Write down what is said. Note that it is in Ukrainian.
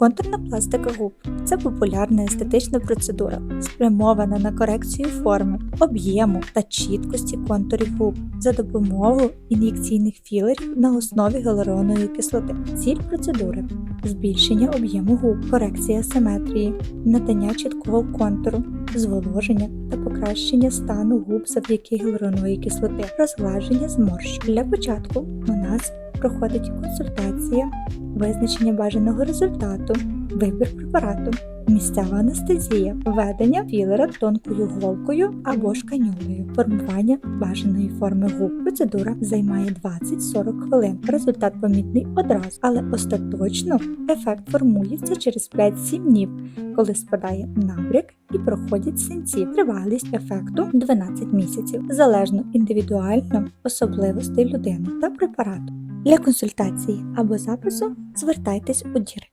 Контурна пластика губ це популярна естетична процедура, спрямована на корекцію форми, об'єму та чіткості контурів губ за допомогою ін'єкційних філерів на основі гіалуронової кислоти. Ціль процедури збільшення об'єму губ, корекція симетрії, надання чіткого контуру, зволоження та покращення стану губ завдяки гіалуронової кислоти, розгладження зморщень. Для початку нас проходить консультація, визначення бажаного результату, вибір препарату, місцева анестезія, введення філера тонкою голкою або ж канюлею, формування бажаної форми губ. Процедура займає 20-40 хвилин. Результат помітний одразу, але остаточно ефект формується через 5-7 днів, коли спадає набряк і проходять синці. Тривалість ефекту 12 місяців, залежно індивідуально особливостей людини та препарату. Для консультації або запису звертайтесь у Дірект.